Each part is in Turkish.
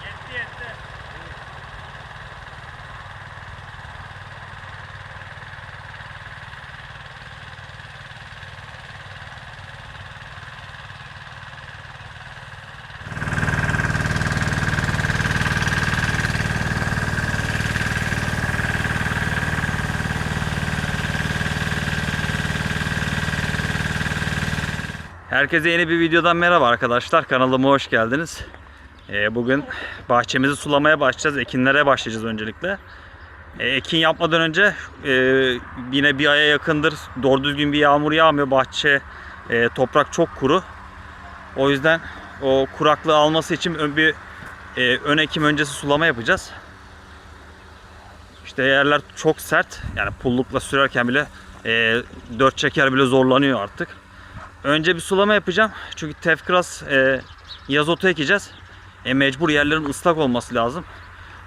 Yes, yes, sir. Herkese yeni bir videodan merhaba arkadaşlar. Kanalıma hoş geldiniz. Ee, bugün bahçemizi sulamaya başlayacağız. Ekinlere başlayacağız öncelikle. Ee, ekin yapmadan önce e, yine bir aya yakındır doğru düzgün bir yağmur yağmıyor. Bahçe e, toprak çok kuru. O yüzden o kuraklığı alması için ön bir e, ön ekim öncesi sulama yapacağız. İşte yerler çok sert. Yani pullukla sürerken bile e, dört çeker bile zorlanıyor artık. Önce bir sulama yapacağım. Çünkü tefkras e, yaz otu ekeceğiz. E, mecbur yerlerin ıslak olması lazım.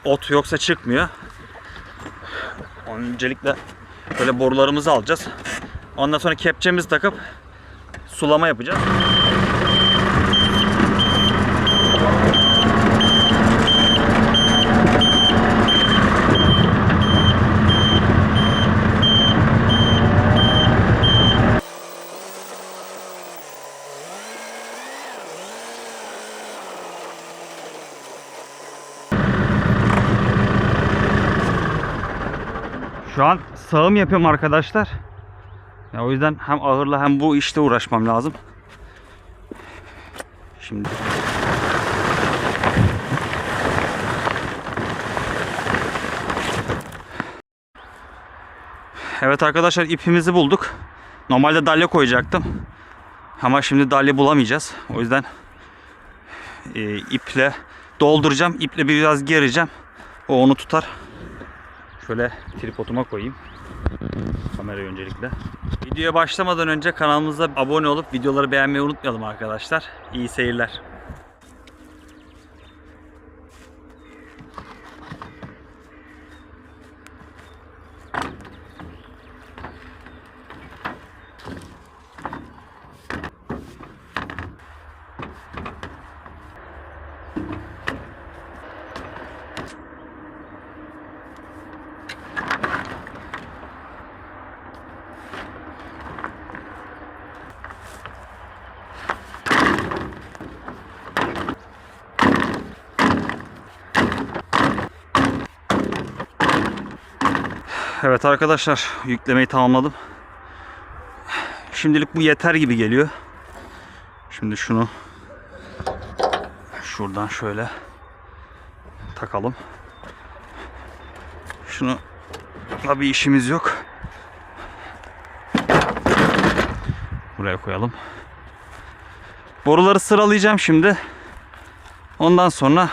Ot yoksa çıkmıyor. Öncelikle böyle borularımızı alacağız. Ondan sonra kepçemizi takıp sulama yapacağız. Şu an sağım yapıyorum arkadaşlar. Ya o yüzden hem ağırla hem bu işte uğraşmam lazım. Şimdi Evet arkadaşlar ipimizi bulduk. Normalde dalya koyacaktım. Ama şimdi dalya bulamayacağız. O yüzden e, iple dolduracağım. İple biraz gereceğim. O onu tutar. Şöyle tripoduma koyayım. Kamerayı öncelikle. Videoya başlamadan önce kanalımıza abone olup videoları beğenmeyi unutmayalım arkadaşlar. İyi seyirler. Evet arkadaşlar yüklemeyi tamamladım. Şimdilik bu yeter gibi geliyor. Şimdi şunu şuradan şöyle takalım. Şunu da bir işimiz yok. Buraya koyalım. Boruları sıralayacağım şimdi. Ondan sonra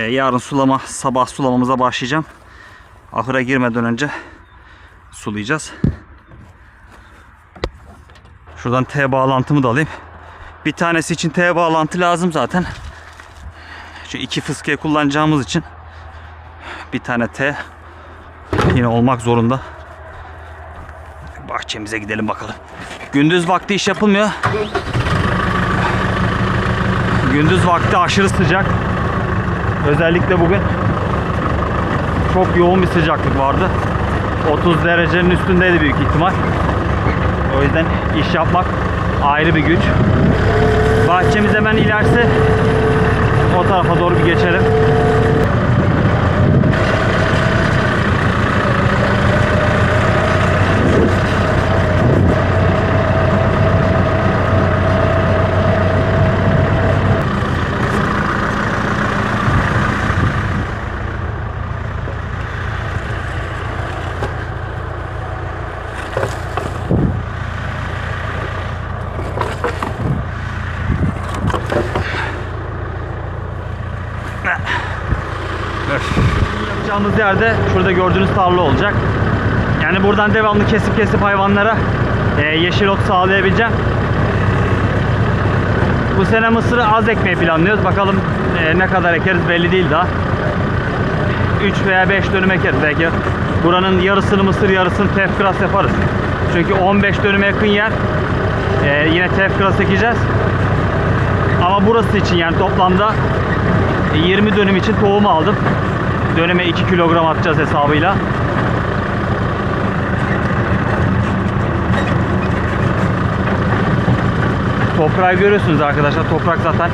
Ee, yarın sulama, sabah sulamamıza başlayacağım. Ahıra girmeden önce sulayacağız. Şuradan T bağlantımı da alayım. Bir tanesi için T bağlantı lazım zaten. Şu iki fıskiye kullanacağımız için bir tane T yine olmak zorunda. Bahçemize gidelim bakalım. Gündüz vakti iş yapılmıyor. Gündüz vakti aşırı sıcak. Özellikle bugün çok yoğun bir sıcaklık vardı. 30 derecenin üstündeydi büyük ihtimal. O yüzden iş yapmak ayrı bir güç. Bahçemiz hemen ilerisi. O tarafa doğru bir geçelim. Yapacağımız yerde şurada gördüğünüz tarla olacak. Yani buradan devamlı kesip kesip hayvanlara e, yeşil ot sağlayabileceğim. Bu sene mısırı az ekmeği planlıyoruz. Bakalım e, ne kadar ekeriz belli değil daha. 3 veya 5 dönüm ekeriz belki. Buranın yarısını mısır yarısını tefkras yaparız. Çünkü 15 dönüme yakın yer. Ee, yine tefkıra ekeceğiz. Ama burası için yani toplamda 20 dönüm için tohum aldım. Döneme 2 kilogram atacağız hesabıyla. Toprağı görüyorsunuz arkadaşlar. Toprak zaten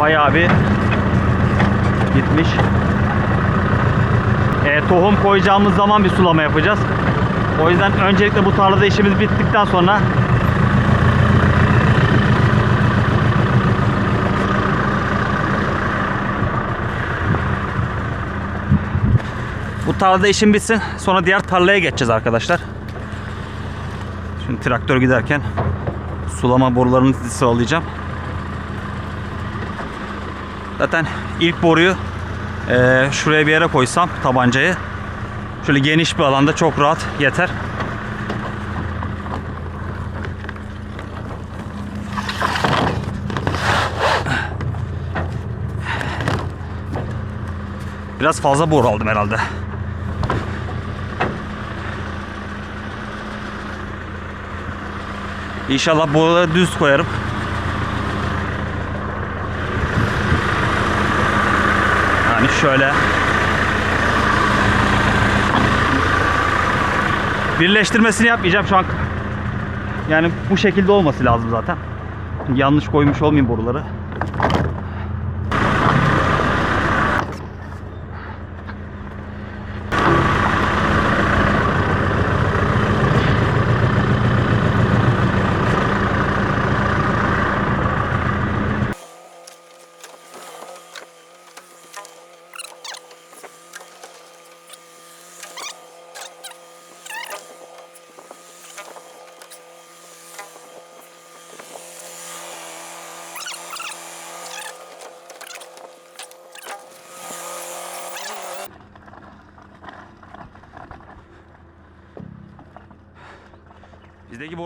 bayağı bir gitmiş. E, tohum koyacağımız zaman bir sulama yapacağız. O yüzden öncelikle bu tarlada işimiz bittikten sonra tarlada işim bitsin. Sonra diğer tarlaya geçeceğiz arkadaşlar. Şimdi traktör giderken sulama borularını sıralayacağım. Zaten ilk boruyu eee, şuraya bir yere koysam tabancayı şöyle geniş bir alanda çok rahat yeter. Biraz fazla boru aldım herhalde. İnşallah boruları düz koyarım. Yani şöyle birleştirmesini yapmayacağım şu an. Yani bu şekilde olması lazım zaten. Yanlış koymuş olmayayım boruları.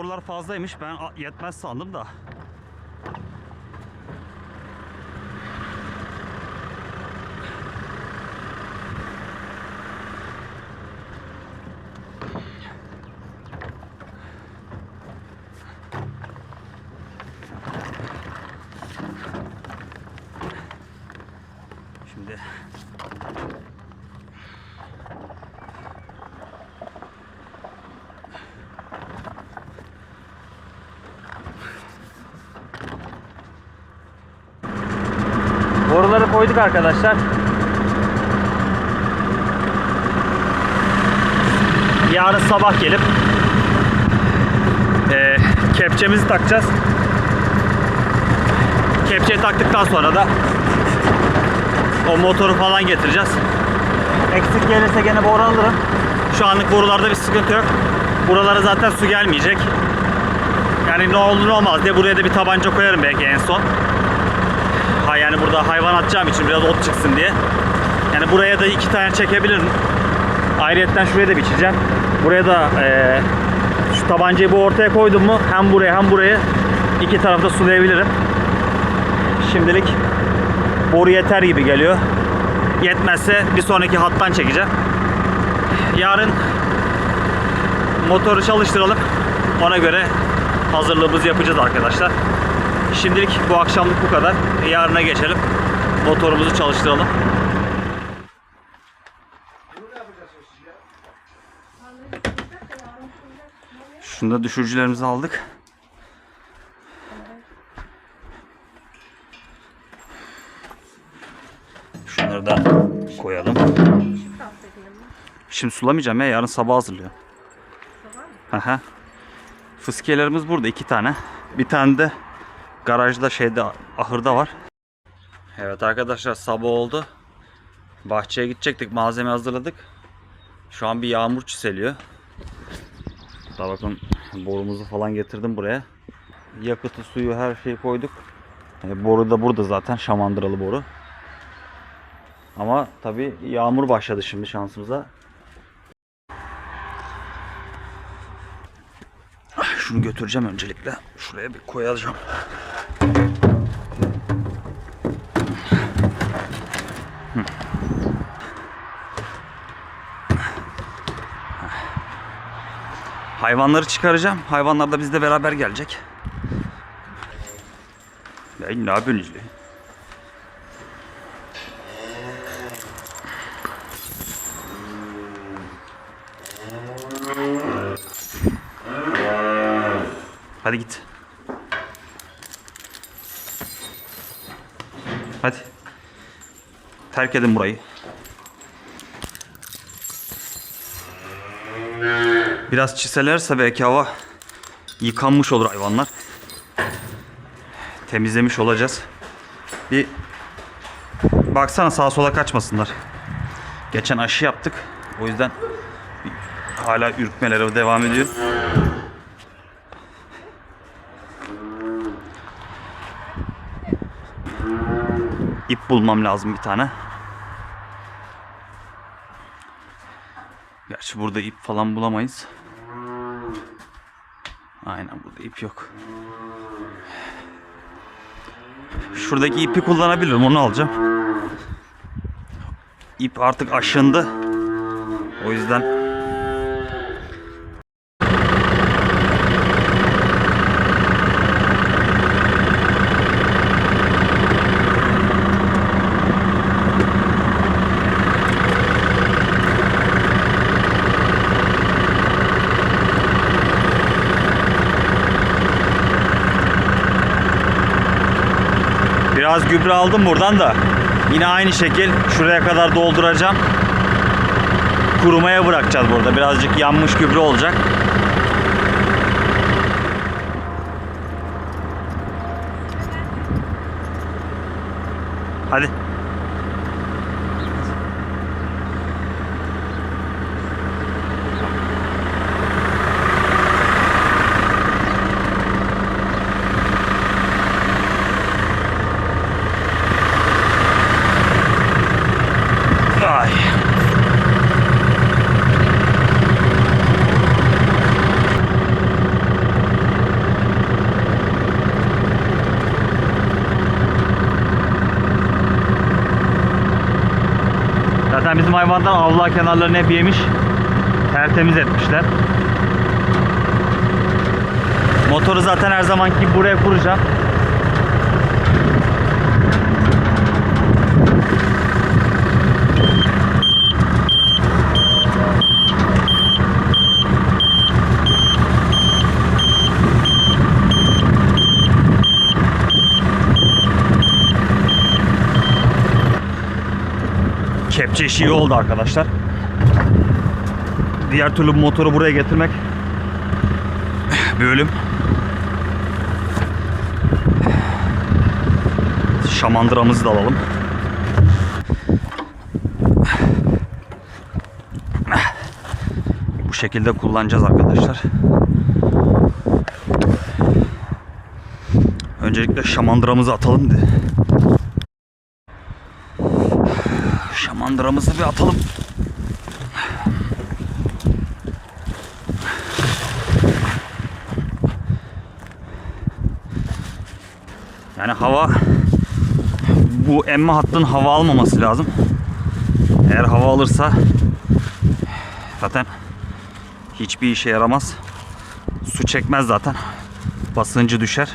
Borular fazlaymış. Ben yetmez sandım da. Şimdi boruları koyduk arkadaşlar. Yarın sabah gelip eee, kepçemizi takacağız. Kepçeyi taktıktan sonra da o motoru falan getireceğiz. Eksik gelirse gene boru alırım. Şu anlık borularda bir sıkıntı yok. Buralara zaten su gelmeyecek. Yani ne olur ne olmaz diye buraya da bir tabanca koyarım belki en son. Ha yani burada hayvan atacağım için biraz ot çıksın diye. Yani buraya da iki tane çekebilirim. Ayrıyetten şuraya da biçeceğim. Buraya da eee, şu tabancayı bu ortaya koydum mu hem buraya hem buraya iki tarafta sulayabilirim. Şimdilik boru yeter gibi geliyor. Yetmezse bir sonraki hattan çekeceğim. Yarın motoru çalıştıralım. Ona göre hazırlığımızı yapacağız arkadaşlar. Şimdilik bu akşamlık bu kadar. Yarına geçelim. Motorumuzu çalıştıralım. Şunda düşürücülerimizi aldık. Şunları da koyalım. Şimdi sulamayacağım ya yarın sabah hazırlıyor. Aha. Fıskiyelerimiz burada iki tane. Bir tane de garajda şeyde ahırda var. Evet arkadaşlar sabah oldu. Bahçeye gidecektik malzeme hazırladık. Şu an bir yağmur çiseliyor. Daha bakın borumuzu falan getirdim buraya. Yakıtı suyu her şeyi koyduk. E, boru da burada zaten şamandıralı boru. Ama tabi yağmur başladı şimdi şansımıza. Şunu götüreceğim öncelikle. Şuraya bir koyacağım. Hayvanları çıkaracağım. Hayvanlar da bizle beraber gelecek. Ne yapıyorsunuz? Hadi git. Hadi. Terk edin burayı. Biraz çiselerse belki hava yıkanmış olur hayvanlar. Temizlemiş olacağız. Bir baksana sağa sola kaçmasınlar. Geçen aşı yaptık. O yüzden hala ürkmeleri devam ediyor. İp bulmam lazım bir tane. Gerçi burada ip falan bulamayız. Aynen burada ip yok. Şuradaki ipi kullanabilirim onu alacağım. İp artık aşındı. O yüzden Biraz gübre aldım buradan da. Yine aynı şekil şuraya kadar dolduracağım. Kurumaya bırakacağız burada. Birazcık yanmış gübre olacak. Hadi. Ay. Hayvandan avluğa kenarlarını hep yemiş. Tertemiz etmişler. Motoru zaten her zamanki buraya kuracağım. Kepçe işi iyi oldu arkadaşlar. Diğer türlü motoru buraya getirmek bir ölüm. Şamandıramızı da alalım. Bu şekilde kullanacağız arkadaşlar. Öncelikle şamandıramızı atalım diye. Şamandıramızı bir atalım. Yani hava bu emme hattın hava almaması lazım. Eğer hava alırsa zaten hiçbir işe yaramaz. Su çekmez zaten. Basıncı düşer.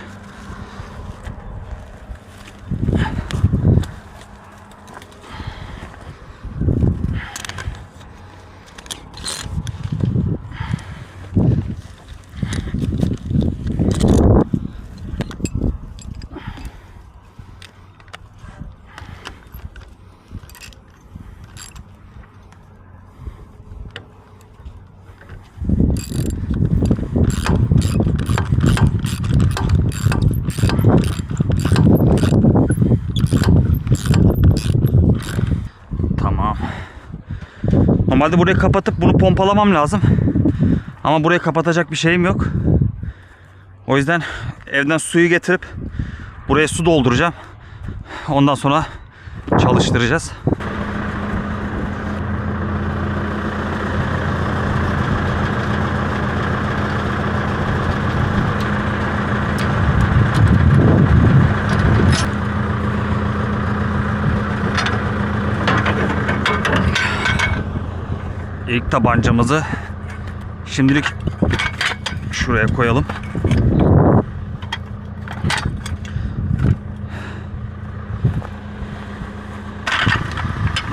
Tamam. Normalde burayı kapatıp bunu pompalamam lazım. Ama burayı kapatacak bir şeyim yok. O yüzden evden suyu getirip buraya su dolduracağım. Ondan sonra çalıştıracağız. Tabancamızı şimdilik Şuraya koyalım.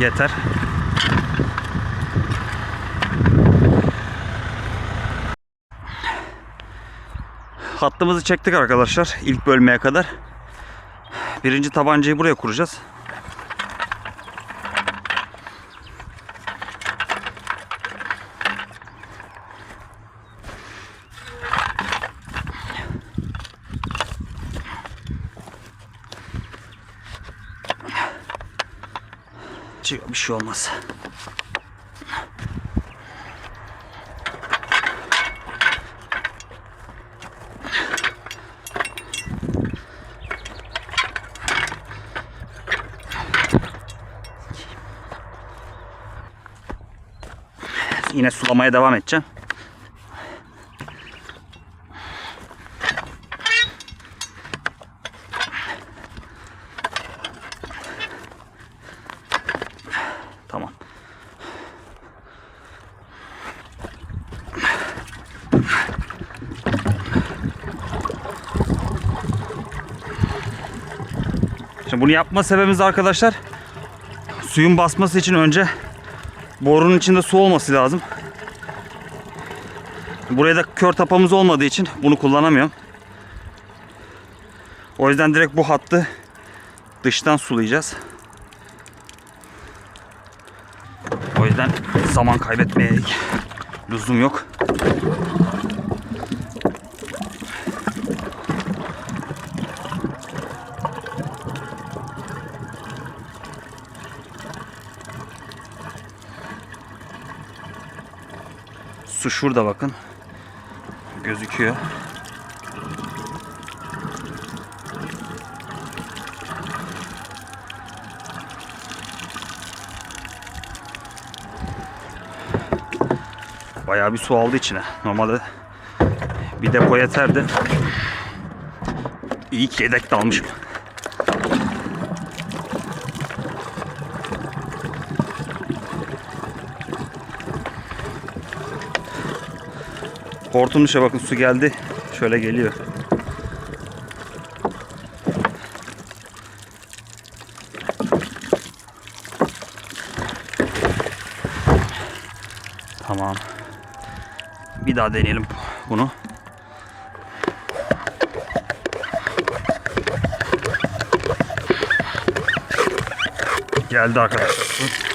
Yeter. Hattımızı çektik arkadaşlar ilk bölmeye kadar. Birinci tabancayı buraya kuracağız. Şey olmaz. Yine sulamaya devam edeceğim. Tamam. Şimdi bunu yapma sebebimiz arkadaşlar suyun basması için önce borunun içinde su olması lazım. Buraya da kör tapamız olmadığı için bunu kullanamıyorum. O yüzden direkt bu hattı dıştan sulayacağız. O yüzden zaman kaybetmeye lüzum yok. Su şurada bakın. Gözüküyor. Bayağı bir su aldı içine. Normalde bir depo yeterdi. İyi ki yedek de almışım. Hortum dışa bakın su geldi. Şöyle geliyor. Tamam. Bir daha deneyelim bunu. Geldi arkadaşlar.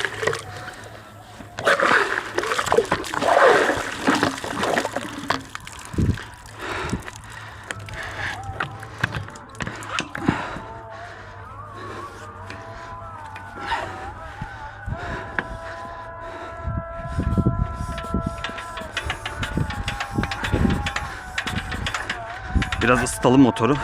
Biraz ısıtalım motoru.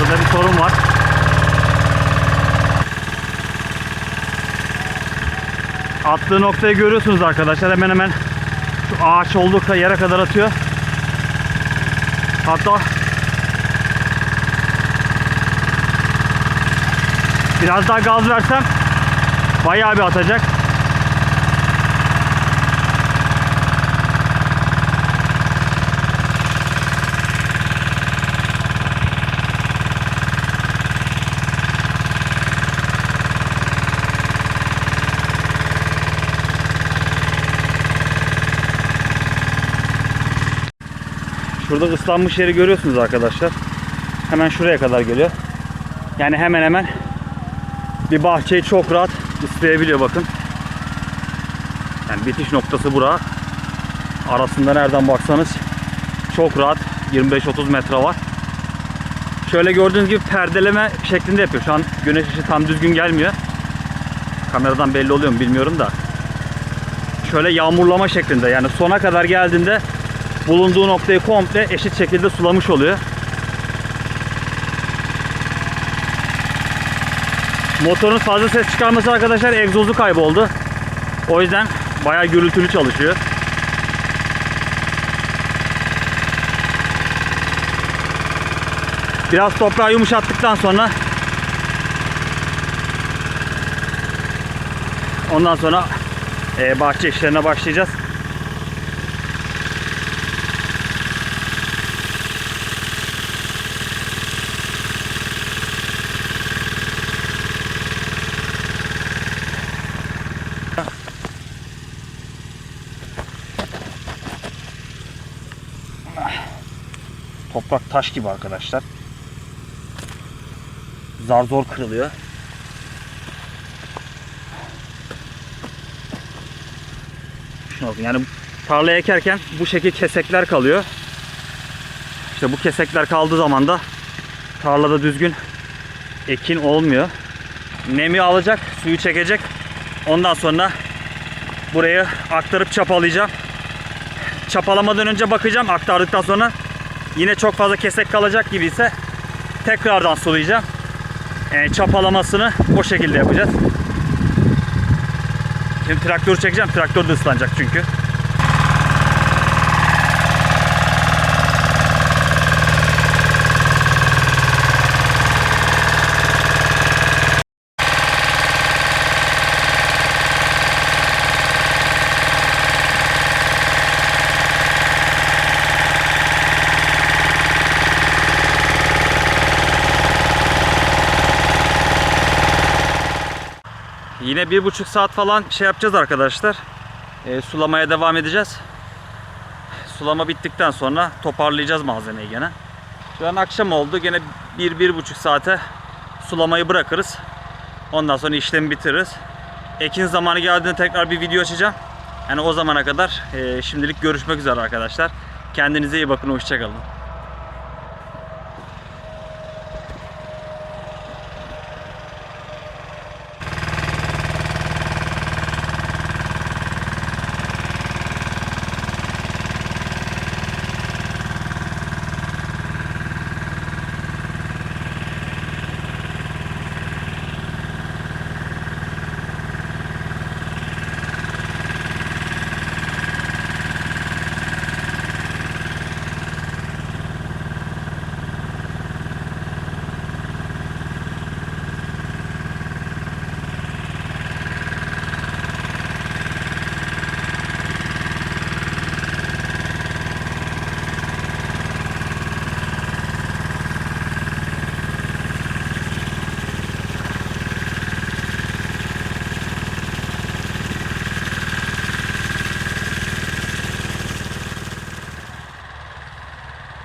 Şurada bir sorun var. Attığı noktayı görüyorsunuz arkadaşlar. Hemen hemen şu ağaç olduğu yere kadar atıyor. Hatta biraz daha gaz versem bayağı bir atacak. Şurada ıslanmış yeri görüyorsunuz arkadaşlar. Hemen şuraya kadar geliyor. Yani hemen hemen bir bahçeyi çok rahat ıslayabiliyor bakın. Yani bitiş noktası bura. Arasında nereden baksanız çok rahat 25-30 metre var. Şöyle gördüğünüz gibi perdeleme şeklinde yapıyor. Şu an güneş ışığı tam düzgün gelmiyor. Kameradan belli oluyor mu bilmiyorum da. şöyle yağmurlama şeklinde yani sona kadar geldiğinde bulunduğu noktayı komple eşit şekilde sulamış oluyor. Motorun fazla ses çıkarması arkadaşlar egzozu kayboldu. O yüzden bayağı gürültülü çalışıyor. Biraz toprağı yumuşattıktan sonra ondan sonra e, bahçe işlerine başlayacağız. Toprak taş gibi arkadaşlar. Zar zor kırılıyor. Şuna bakın yani tarlaya ekerken bu şekil kesekler kalıyor. İşte bu kesekler kaldığı zaman da tarlada düzgün ekin olmuyor. Nemi alacak, suyu çekecek. Ondan sonra burayı aktarıp çapalayacağım. Çapalamadan önce bakacağım aktardıktan sonra yine çok fazla kesek kalacak gibi ise tekrardan sulayacağım. Yani çapalamasını o şekilde yapacağız. Şimdi traktörü çekeceğim. Traktör de ıslanacak çünkü. Yine bir buçuk saat falan şey yapacağız arkadaşlar. E, sulamaya devam edeceğiz. Sulama bittikten sonra toparlayacağız malzemeyi gene. Şu an akşam oldu. Gene bir, bir buçuk saate sulamayı bırakırız. Ondan sonra işlemi bitiririz. Ekin zamanı geldiğinde tekrar bir video açacağım. Yani o zamana kadar e, şimdilik görüşmek üzere arkadaşlar. Kendinize iyi bakın. Hoşçakalın.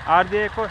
आर देखो